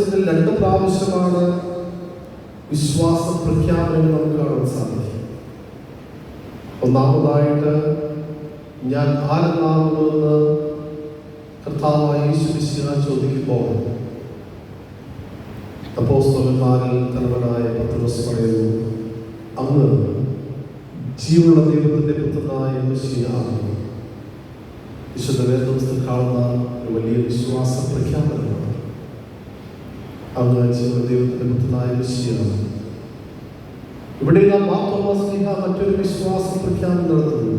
ദിവസത്തിൽ രണ്ട് പ്രാവശ്യമാണ് വിശ്വാസ പ്രഖ്യാപനം നമുക്ക് കാണാൻ സാധിക്കും ഒന്നാമതായിട്ട് ഞാൻ ആരെന്നാകുന്നുവെന്ന് കർത്താവായ യേശുവിശിഹ ചോദിക്കുമ്പോൾ അപ്പോസ്തലന്മാരിൽ തലവനായ പത്രോസ് പറയുന്നു അങ്ങ് ജീവനുള്ള ദൈവത്തിന്റെ പുത്രനായ മെസ്സിയാണ് വിശുദ്ധ വേദപുസ്തകം കാണുന്ന വലിയ വിശ്വാസ പ്രഖ്യാപനമാണ് ജീവനുള്ള ദൈവത്തിന്റെ പുത്രനായ മെസ്സിയാണ് ഇവിടെ നാം മാത്തോമാസ്ലിഹ മറ്റൊരു വിശ്വാസ പ്രഖ്യാപനം നടത്തുന്നു.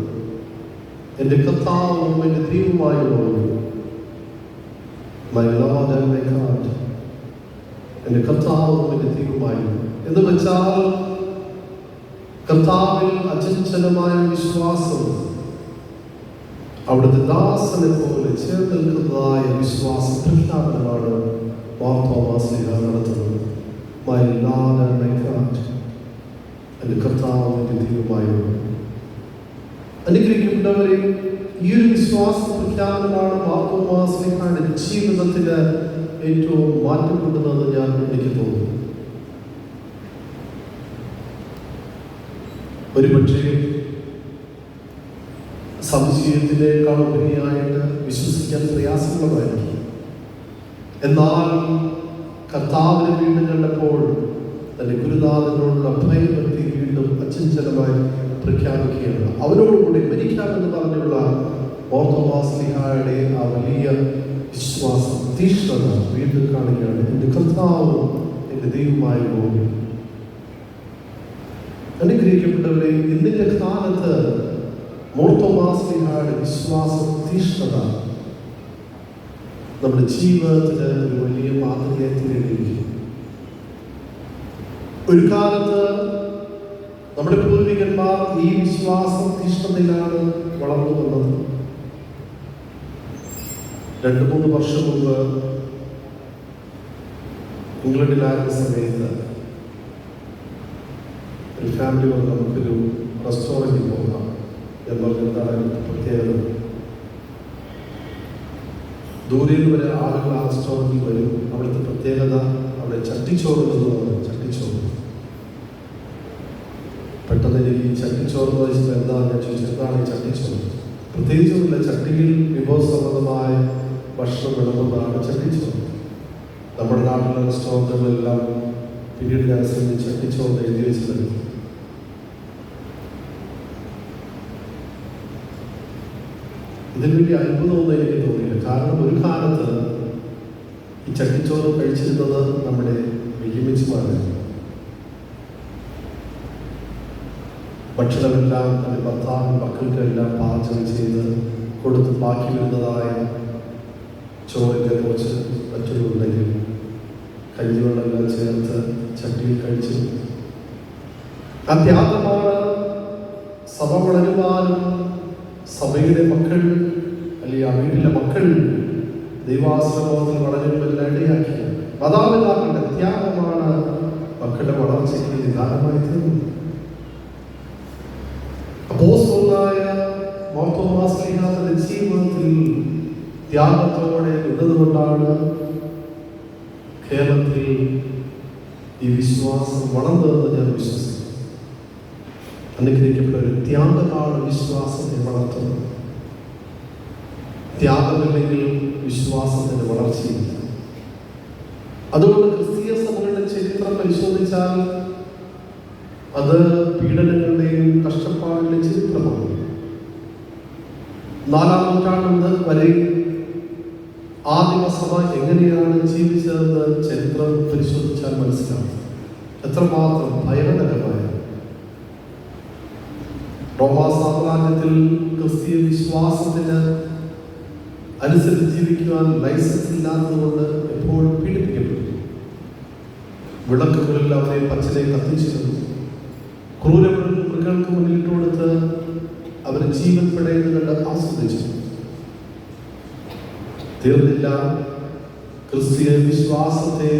എന്റെ കർത്താവും എന്റെ ദൈവമായുള്ളൂ my Lord and my God എന്റെ കർത്താവും എന്റെ ദൈവമായി എന്ന് വെച്ചാൽ കർത്താവിൽ അചഞ്ചലമായ വിശ്വാസം അവിടുത്തെ ദാസനെ പോലെ ചേർന്ന് നിൽക്കുന്നതായ വിശ്വാസ പ്രഖ്യാപനമാണ് my Lord and my God എന്റെ കർത്താവ് എന്റെ ദൈവമായിരുന്നു അനുഗ്രഹിക്കപ്പെട്ടവരെ ഈ ഒരു വിശ്വാസ പ്രഖ്യാപനമാണ് മാർത്തോമാസ്ലിഹാന്റെ ജീവിതത്തിന് ഏറ്റവും മാറ്റം കൊണ്ടുവന്നത് ഞാൻ എനിക്ക് തോന്നുന്നു. ഒരുപക്ഷെ സംശയത്തിനേക്കാൾ ഉപരിയായിട്ട് വിശ്വസിക്കാൻ പ്രയാസമുള്ളതായിരിക്കും എന്നാൽ കർത്താവിനെ വീണ്ടും കണ്ടപ്പോൾ തന്റെ ഗുരുനാഥനോടുള്ള ഭയഭക്തി വീണ്ടും അചഞ്ചലമായി പ്രഖ്യാപിക്കുകയാണ്. അവരോടുകൂടി മരിക്കാമെന്ന് പറഞ്ഞുള്ള ഓർത്തോമാസ്ലിഹായുടെ ആ വലിയ വിശ്വാസം തീഷ്ണത വീണ്ടും കാണുകയാണ്. എന്റെ കർത്താവും എന്റെ ദൈവമായ ഭൂമി അനുഗ്രഹിക്കപ്പെട്ടവരെ ഇന്നിന്റെ കാലത്ത് മോർത്തോമാസ്ലിഹായുടെ വിശ്വാസ തീഷ്ണത നമ്മുടെ ജീവിതത്തിന് ഒരു വലിയ മാതൃകയായി തീരുകയും ഒരു കാലത്ത് നമ്മുടെ പൂർവികന്മാർ ഈ വിശ്വാസം തീഷ്ണതയിലാണ് വളർന്നു വന്നത് രണ്ട് മൂന്ന് വർഷം മുമ്പ് ഇംഗ്ലണ്ടിലായിരുന്ന സമയത്ത് ഒരു ഫാമിലി വന്ന് നമുക്കൊരു റെസ്റ്റോറന്റിൽ പോകാം എന്ന് പറഞ്ഞ എന്താണ് അതിന്റെ പ്രത്യേകത? ദൂരെ നിന്ന് വരെ ആളുകൾ ആ റെസ്റ്റോറന്റിൽ വരും. അവിടുത്തെ പ്രത്യേകത അവിടെ ചട്ടിച്ചോറ് പറഞ്ഞു ചട്ടിച്ചോറ് പെട്ടെന്ന് എനിക്ക് ഈ ചട്ടിച്ചോറ് എന്ന് വെച്ചാൽ എന്താണ് ഞാൻ ചോദിച്ചത് എന്താണ് ഈ ചട്ടിച്ചോറ് പ്രത്യേകിച്ചൊന്നുമില്ല ചട്ടിയിൽ വിഭവസമൃദ്ധമായ ഭക്ഷണം വിളമ്പുന്നതാണ് ചട്ടിച്ചോറ് നമ്മുടെ നാട്ടിലെ റെസ്റ്റോറന്റുകളെല്ലാം പിന്നീട് ഞാൻ ശ്രമിച്ച് ചട്ടിച്ചോറ് എഴുതി വെച്ചിട്ടുണ്ട്. ഇതിൽ വലിയ അത്ഭുതമൊന്നും എനിക്ക് തോന്നിയില്ല. കാരണം ഒരു കാലത്ത് ചട്ടിച്ചോറ് കഴിച്ചിരുന്നത് നമ്മുടെ വെല്ലുമിച്ചുമാരായിരുന്നു ഭക്ഷണമെല്ലാം തന്റെ ഭർത്താവിനും മക്കൾക്കെല്ലാം പാചകം ചെയ്ത് കൊടുത്ത് ബാക്കി വരുന്നതായ ചോറിന്റെ കുറച്ച് മറ്റൊരു ഉണ്ടെങ്കിൽ കഞ്ഞിവെള്ളമെല്ലാം ചേർത്ത് ചട്ടിയിൽ കഴിച്ചു ആ ത്യാഗമാണ് സഭ വളരുവാനും സഭയുടെ മക്കൾ അല്ലെങ്കിൽ ആ വീട്ടിലെ മക്കൾ ദൈവാശ്രമത്തിൽ വളരെ വെല്ലടിയാക്കി മാതാപിതാക്കളുടെ ത്യാഗമാണ് മക്കളുടെ വളർച്ചയ്ക്ക് നിദാനമായി തീർന്നത്. അപ്പോസ്തലനായ മോർത്തോമാസ്ലിഹാന്റെ ജീവിതത്തിൽ ത്യാഗത്തോടെ നിന്നതുകൊണ്ടാണ് കേരളത്തിൽ ഈ വിശ്വാസം വളർന്നതെന്ന് ഞാൻ വിശ്വസിക്കുന്നു. അനുഗ്രഹിക്കപ്പെട്ട ഒരു ത്യാഗമാണ് വിശ്വാസത്തെ വളർത്തുന്നത് ത്യാഗമില്ലെങ്കിൽ വിശ്വാസത്തിന്റെ വളർച്ചയില്ല. അതുകൊണ്ട് ക്രിസ്തീയ സഭകളുടെ ചരിത്രം പരിശോധിച്ചാൽ അത് പീഡനങ്ങളുടെയും കഷ്ടപ്പാടിന്റെ ചരിത്രമാണ്. നാലാം നൂറ്റാണ്ട് വരെ ആദിമസഭ എങ്ങനെയാണ് ജീവിച്ചതെന്ന് ചരിത്രം പരിശോധിച്ചാൽ മനസ്സിലാവും. എത്രമാത്രം ഭയാനകമായ റോമാ സാമ്രാജ്യത്തിൽ ക്രിസ്തീയ വിശ്വാസത്തിന് അനുസരിച്ച് ജീവിക്കുവാൻ ലൈസൻസ് ഇല്ലാത്തതുകൊണ്ട് എപ്പോഴും പീഡിപ്പിക്കപ്പെട്ടു വിളക്കുകളിൽ അവരെ പച്ചനെ കത്തിച്ചിരുന്നു ക്രൂര മൃഗങ്ങൾക്ക് മുന്നിലിട്ട് കൊടുത്ത് അവർ ജീവൻ പെടയുന്നത് ആസ്വദിച്ചു. തീർന്നില്ല. ക്രിസ്തീയ വിശ്വാസത്തെ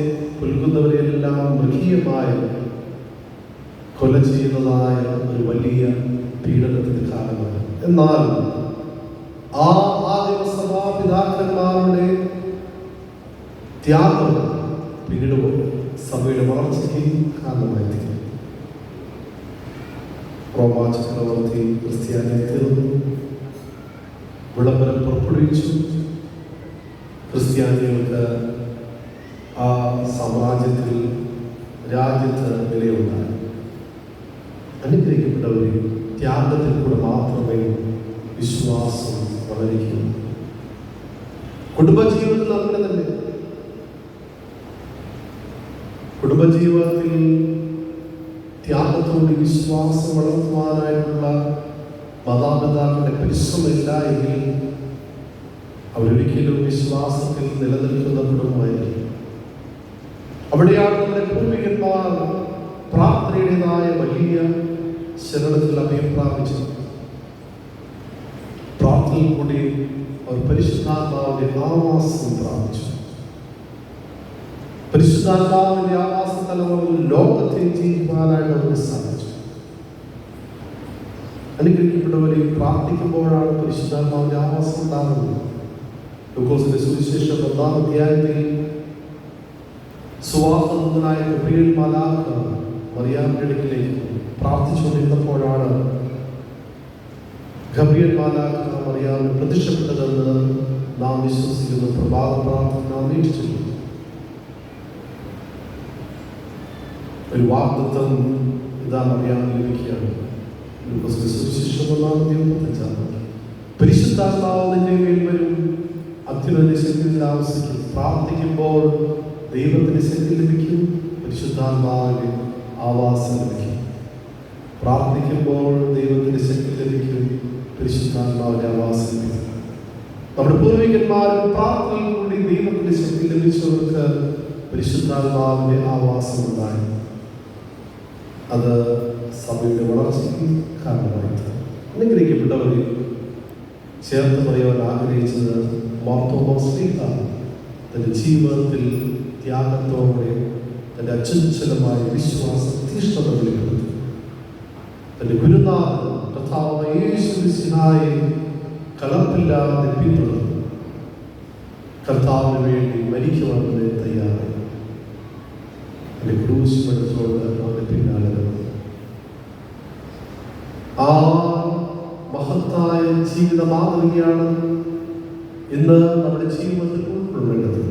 പുൽകുന്നവരെല്ലാം മൃഗീയമായി കൊല ചെയ്യുന്നതായ ഒരു വലിയ പീഡനത്തിന്റെ കാലമാണ് എന്നാൽ ആ ആദിമസഭാ പിതാക്കന്മാരുടെ ത്യാഗം പിന്നീട് സഭയുടെ വളർച്ചയ്ക്ക് കാരണമായി റോമാ ചക്രവർത്തി ക്രിസ്ത്യാനിയെ തീർന്നു. വിളംബരം പുറപ്പെടുവിച്ചു. ക്രിസ്ത്യാനികൾക്ക് ആ സാമ്രാജ്യത്തിൽ രാജ്യത്ത് നിലയുണ്ടായി അനുഗ്രഹിക്കപ്പെട്ടവരെ ത്യാഗത്തിൽ കൂടെ മാത്രമേ വിശ്വാസം വളരുകയുള്ളൂ. കുടുംബജീവിതത്തിൽ അങ്ങനെ തന്നെ. കുടുംബജീവിതത്തിൽ ത്യാഗത്തോട് വിശ്വാസം വളർത്തുവാനായിട്ടുള്ള മാതാപിതാക്കളുടെ പരിശ്രമമില്ല എങ്കിൽ അവരൊരിക്കലും വിശ്വാസത്തിൽ നിലനിൽക്കുന്ന കുടുംബമായിരിക്കും അവിടെയാണ് നമ്മുടെ പൂർവികന്മാർ പ്രാർത്ഥനയുടേതായ വലിയ ശരണത്തിൽ അഭയം പ്രാപിച്ചത്. പ്രാർത്ഥനയിൽ കൂടി അവർ പരിശുദ്ധാത്മാവിന്റെ ആവാസം പ്രാപിച്ചു പരിശുദ്ധാത്മാവിന്റെ ആവാസ തലമുറയിൽ ലോകത്തെ ജീവിക്കാനായിട്ട് അവർക്ക് സാധിച്ചു അനുഗ്രഹിക്കപ്പെട്ടവരെ പ്രാർത്ഥിക്കുമ്പോഴാണ് പരിശുദ്ധാത്മാവിന്റെ ആവാസം ഉണ്ടാകുന്നത് ലൂക്കോസിന്റെ സുവിശേഷം ഒന്നാം അധ്യായത്തിൽ സുവാസനായ ഗബ്രിയേൽ മാലാഖ മറിയാമിന്റെ അടുക്കിലേക്ക് പ്രാർത്ഥിച്ചുകൊണ്ടിരുന്നപ്പോഴാണ് ഗബ്രിയേൽ മാലാഖ മറിയാമിന് പ്രത്യക്ഷപ്പെട്ടതെന്ന് നാം വിശ്വസിക്കുന്ന. പ്രഭാത പ്രാർത്ഥന നാം വീക്ഷിച്ചിട്ടുണ്ട് ഒരു വാഗ്ദത്തം ഇതാ മറിയാമിന് ലഭിക്കുകയാണ് പരിശുദ്ധാത്മാവിന്റെ സുവിശേഷം ഒന്നാം അധ്യായം മുപ്പത്തഞ്ചാം വാക്യം. പരിശുദ്ധാത്മാവ് മേൽ വരും. അത്യുന്നത ശക്തി താമസിക്കും പ്രാർത്ഥിക്കുമ്പോൾ ദൈവത്തിന്റെ ശക്തി ലഭിക്കും. പരിശുദ്ധാത്മാവിന്റെ ആവാസം ലഭിക്കും. പ്രാർത്ഥിക്കുമ്പോൾ ദൈവത്തിന്റെ ശക്തി ലഭിക്കും. പരിശുദ്ധാത്മാവിന്റെ ആവാസം നമ്മുടെ പൂർവികന്മാർ പ്രാർത്ഥനയിൽ കൂടി ദൈവത്തിന്റെ ശക്തി ലഭിച്ചവർക്ക് പരിശുദ്ധാത്മാവിന്റെ ആവാസം ഉണ്ടായി അത് സഭയുടെ വളർച്ചയ്ക്ക് കാരണമായി അനുഗ്രഹിക്കപ്പെട്ടവരെ ചേർത്ത് പറയുവാൻ ആഗ്രഹിച്ചത് മാർത്തോമോസ്ലിഹ തന്റെ ജീവിതത്തിൽ ത്യാഗത്തോടെ തന്റെ അചഞ്ചലമായ വിശ്വാസ തീഷ്ണത വെളിപ്പെടുത്തി തന്റെ ഗുരുനാഥൻ കർത്താവായ യേശു കളപ്പില്ലാതെ പിന്തുടർന്നു. കർത്താവിന് വേണ്ടി മരിക്കുവാൻ വരെ തയ്യാറായി. എന്റെ ക്രൂശ് എടുത്തുകൊണ്ട് അവന്റെ പിന്നാലെ ആ മഹത്തായ ജീവിത മാതൃകയാണ് ഇന്ന് നമ്മുടെ ജീവിതത്തിൽ ഉൾക്കൊള്ളേണ്ടത്.